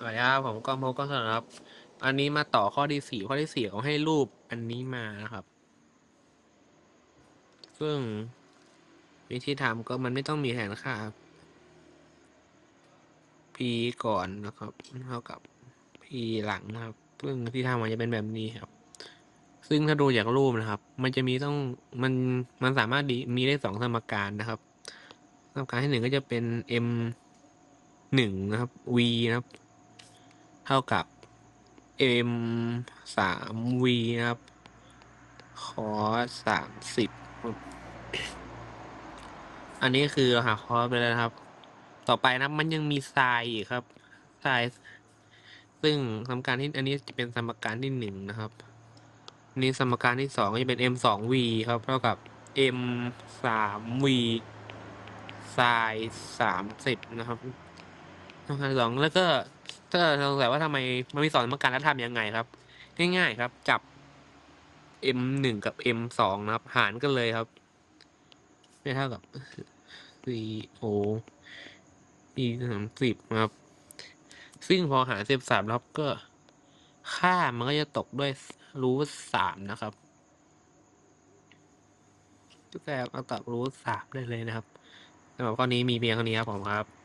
สวัสดีครับผมก็พบก็สำหรับ อันนี้มาต่อข้อที่สี่ข้อที่สี่เขาให้รูปอันนี้มานะครับ ซึ่งวิธีทำก็มันไม่ต้องมีแทนค่า p ก่อนนะครับ เท่ากับ p หลังนะครับ ซึ่งที่ทำมันจะเป็นแบบนี้ครับ ซึ่งถ้าดูจากรูปนะครับ มันจะมีต้องมันมันสามารถมีได้สองสมการนะครับสมการที่หนึ่งก็จะเป็น m หนึ่งนะครับ v นะครับ เท่ากับ m สาม v นะครับ cos สามสิบอันนี้คือเราหา cos ไปแล้วนะครับ ต่อไปนะมันยังมี sin อีกครับ sin ซึ่งสมการที่อันนี้จะเป็นสมการที่หนึ่งนะครับนี้สมการที่สองจะเป็น m สอง v ครับ เท่ากับ m สาม v sin สามสิบนะครับสมการสองแล้วก็ ถ้าสงสัยว่าทำไมมันมีสองสมการแล้วทำยังไงครับ ง่ายๆครับ จับ m หนึ่งกับ m สองนะครับ หารกันเลยครับไม่เท่ากับ c o e สามสิบครับ ซึ่งพอหารสิบสามแล้วก็ ค่ามันก็จะตกด้วยรูทสามนะครับทุกแบบเอาตอบรูทสามได้เลยนะครับสำหรับข้อนี้มีเพียงเท่านี้ครับผมครับ